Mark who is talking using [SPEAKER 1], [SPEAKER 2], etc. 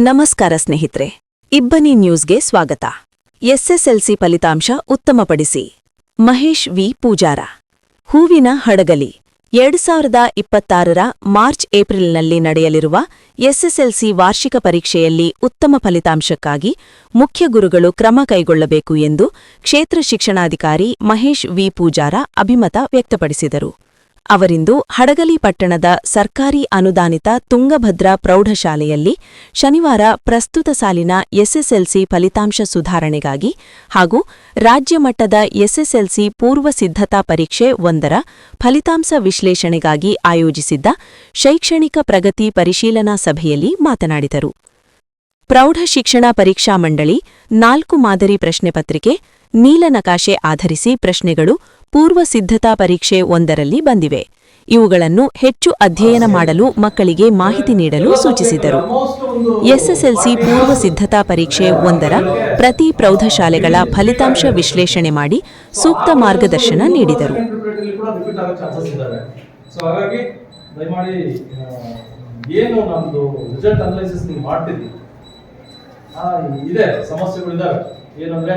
[SPEAKER 1] ನಮಸ್ಕಾರ ಸ್ನೇಹಿತರೆ, ಇಬ್ಬನಿ ನ್ಯೂಸ್ಗೆ ಸ್ವಾಗತ. ಎಸ್ಎಸ್ಎಲ್ಸಿ ಫಲಿತಾಂಶ ಉತ್ತಮಪಡಿಸಿ. ಮಹೇಶ್ ವಿ. ಪೂಜಾರ. ಹೂವಿನ ಹಡಗಲಿ. ಎರಡು ಸಾವಿರದ ಇಪ್ಪತ್ತಾರರ ಮಾರ್ಚ್ ಏಪ್ರಿಲ್ನಲ್ಲಿ ನಡೆಯಲಿರುವ ಎಸ್ಎಸ್ಎಲ್ಸಿ ವಾರ್ಷಿಕ ಪರೀಕ್ಷೆಯಲ್ಲಿ ಉತ್ತಮ ಫಲಿತಾಂಶಕ್ಕಾಗಿ ಮುಖ್ಯ ಗುರುಗಳು ಕ್ರಮ ಕೈಗೊಳ್ಳಬೇಕು ಎಂದು ಕ್ಷೇತ್ರ ಶಿಕ್ಷಣಾಧಿಕಾರಿ ಮಹೇಶ್ ವಿ. ಪೂಜಾರ ಅಭಿಮತ ವ್ಯಕ್ತಪಡಿಸಿದರು. ಅವರಿಂದು ಹಡಗಲಿ ಪಟ್ಟಣದ ಸರ್ಕಾರಿ ಅನುದಾನಿತ ತುಂಗಭದ್ರಾ ಪ್ರೌಢಶಾಲೆಯಲ್ಲಿ ಶನಿವಾರ ಪ್ರಸ್ತುತ ಸಾಲಿನ ಎಸ್ಎಸ್ಎಲ್ಸಿ ಫಲಿತಾಂಶ ಸುಧಾರಣೆಗಾಗಿ ಹಾಗೂ ರಾಜ್ಯ ಮಟ್ಟದ ಎಸ್ಎಸ್ಎಲ್ಸಿ ಪೂರ್ವ ಸಿದ್ಧತಾ ಪರೀಕ್ಷೆ ಒಂದರ ಫಲಿತಾಂಶ ವಿಶ್ಲೇಷಣೆಗಾಗಿ ಆಯೋಜಿಸಿದ್ದ ಶೈಕ್ಷಣಿಕ ಪ್ರಗತಿ ಪರಿಶೀಲನಾ ಸಭೆಯಲ್ಲಿ ಮಾತನಾಡಿದರು. ಪ್ರೌಢ ಶಿಕ್ಷಣ ಪರೀಕ್ಷಾ ಮಂಡಳಿ ನಾಲ್ಕು ಮಾದರಿ ಪ್ರಶ್ನೆ ಪತ್ರಿಕೆ ನೀಲನಕಾಶೆ ಆಧರಿಸಿ ಪ್ರಶ್ನೆಗಳು ಪೂರ್ವ ಸಿದ್ಧತಾ ಪರೀಕ್ಷೆ ಒಂದರಲ್ಲಿ ಬಂದಿವೆ. ಇವುಗಳನ್ನು ಹೆಚ್ಚು ಅಧ್ಯಯನ ಮಾಡಲು ಮಕ್ಕಳಿಗೆ ಮಾಹಿತಿ ನೀಡಲು ಸೂಚಿಸಿದರು. ಎಸ್ಎಸ್ಎಲ್ಸಿ ಪೂರ್ವ ಸಿದ್ಧತಾ ಪರೀಕ್ಷೆ ಒಂದರ ಪ್ರತಿ ಪ್ರೌಢಶಾಲೆಗಳ ಫಲಿತಾಂಶ ವಿಶ್ಲೇಷಣೆ ಮಾಡಿ ಸೂಕ್ತ ಮಾರ್ಗದರ್ಶನ ನೀಡಿದರು.
[SPEAKER 2] ಇದೆ ಸಮಸ್ಯೆಗಳಿದ್ದಾವೆ ಏನಂದ್ರೆ